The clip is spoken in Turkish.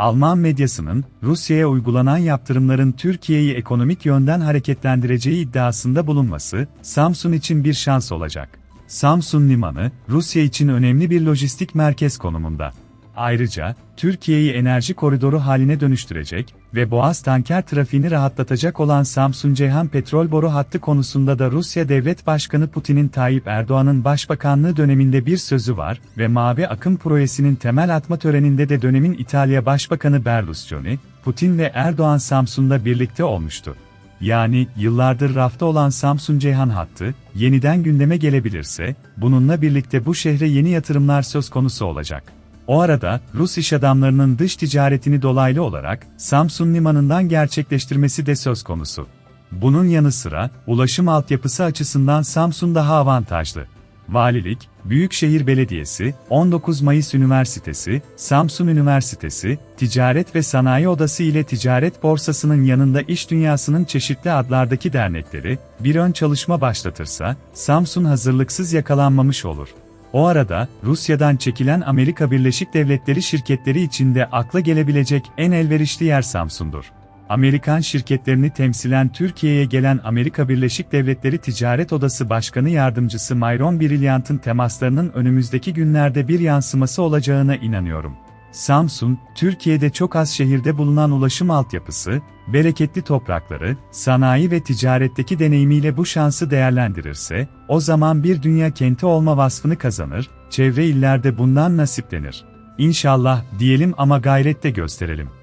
Alman medyasının, Rusya'ya uygulanan yaptırımların Türkiye'yi ekonomik yönden hareketlendireceği iddiasında bulunması, Samsun için bir şans olacak. Samsun Limanı, Rusya için önemli bir lojistik merkez konumunda. Ayrıca, Türkiye'yi enerji koridoru haline dönüştürecek ve Boğaz tanker trafiğini rahatlatacak olan Samsun-Ceyhan petrol boru hattı konusunda da Rusya Devlet Başkanı Putin'in Tayyip Erdoğan'ın başbakanlığı döneminde bir sözü var ve Mavi Akım projesinin temel atma töreninde de dönemin İtalya Başbakanı Berlusconi, Putin ve Erdoğan Samsun'da birlikte olmuştu. Yani yıllardır rafta olan Samsun-Ceyhan hattı, yeniden gündeme gelebilirse, bununla birlikte bu şehre yeni yatırımlar söz konusu olacak. O arada, Rus iş adamlarının dış ticaretini dolaylı olarak, Samsun limanından gerçekleştirmesi de söz konusu. Bunun yanı sıra, ulaşım altyapısı açısından Samsun daha avantajlı. Valilik, Büyükşehir Belediyesi, 19 Mayıs Üniversitesi, Samsun Üniversitesi, Ticaret ve Sanayi Odası ile Ticaret Borsası'nın yanında iş dünyasının çeşitli adlardaki dernekleri, bir ön çalışma başlatırsa, Samsun hazırlıksız yakalanmamış olur. O arada, Rusya'dan çekilen Amerika Birleşik Devletleri şirketleri içinde akla gelebilecek en elverişli yer Samsun'dur. Amerikan şirketlerini temsilen Türkiye'ye gelen Amerika Birleşik Devletleri Ticaret Odası Başkanı Yardımcısı Myron Brilliant'ın temaslarının önümüzdeki günlerde bir yansıması olacağına inanıyorum. Samsun, Türkiye'de çok az şehirde bulunan ulaşım altyapısı, bereketli toprakları, sanayi ve ticaretteki deneyimiyle bu şansı değerlendirirse, o zaman bir dünya kenti olma vasfını kazanır, çevre illerde bundan nasiplenir. İnşallah diyelim ama gayrette gösterelim.